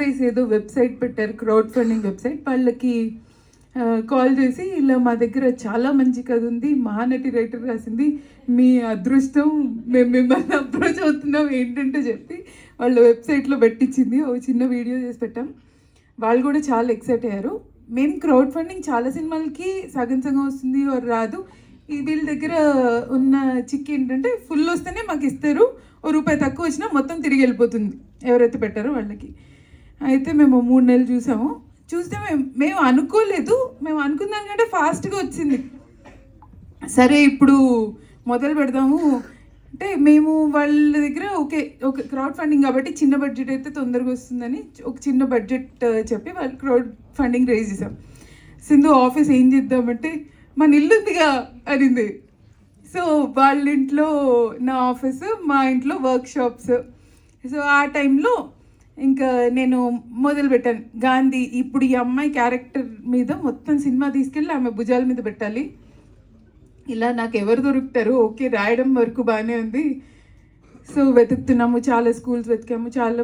Rice ఏదో website పెట్టారు crowd funding website. వాళ్ళకి కాల్ చేసి ఇలా మా దగ్గర చాలా మంచి కథ ఉంది మహానటి రైటర్ రాసింది మీ అదృష్టం మేము మిమ్మల్ని అప్రోచ్ అవుతున్నాం ఏంటంటే చెప్పి వాళ్ళ వెబ్సైట్లో పెట్టించింది ఒక చిన్న వీడియో చేసి పెట్టాం. వాళ్ళు కూడా చాలా ఎక్సైట్ అయ్యారు. మేము క్రౌడ్ ఫండింగ్ చాలా సినిమాలకి సగం సగం వస్తుంది రాదు. ఈ వీళ్ళ దగ్గర ఉన్న చిక్ ఏంటంటే ఫుల్ వస్తేనే మాకు ఇస్తారు. ఓ రూపాయి తక్కువ వచ్చినా మొత్తం తిరిగి వెళ్ళిపోతుంది. ఎవరైతే పెట్టారో వాళ్ళకి. అయితే మేము మూడు నెలలు చూసాము. చూస్తే మేము మేము అనుకోలేదు. మేము అనుకున్న దానికంటే ఫాస్ట్గా వచ్చింది. సరే ఇప్పుడు మొదలు పెడదాము. అంటే మేము వాళ్ళ దగ్గర ఓకే ఓకే క్రౌడ్ ఫండింగ్ కాబట్టి చిన్న బడ్జెట్ అయితే తొందరగా వస్తుందని ఒక చిన్న బడ్జెట్ చెప్పి వాళ్ళు క్రౌడ్ ఫండింగ్ రేజ్ చేసాం. సింధు ఆఫీస్ ఏం చేద్దామంటే మన ఇల్లు ఉందిగా అనింది. సో వాళ్ళ ఇంట్లో నా ఆఫీస్ మా ఇంట్లో వర్క్ షాప్స్ సో ఆ టైంలో ఇంకా నేను మొదలు పెట్టాను గాంధీ ఇప్పుడు ఈ అమ్మాయి క్యారెక్టర్ మీద మొత్తం సినిమా తీసుకెళ్ళి ఆమె భుజాల మీద పెట్టాలి. ఇలా నాకు ఎవరు దొరుకుతారు? ఓకే రాయడం వరకు బాగానే ఉంది. సో వెతుకుతున్నాము చాలా స్కూల్స్ వెతికాము చాలా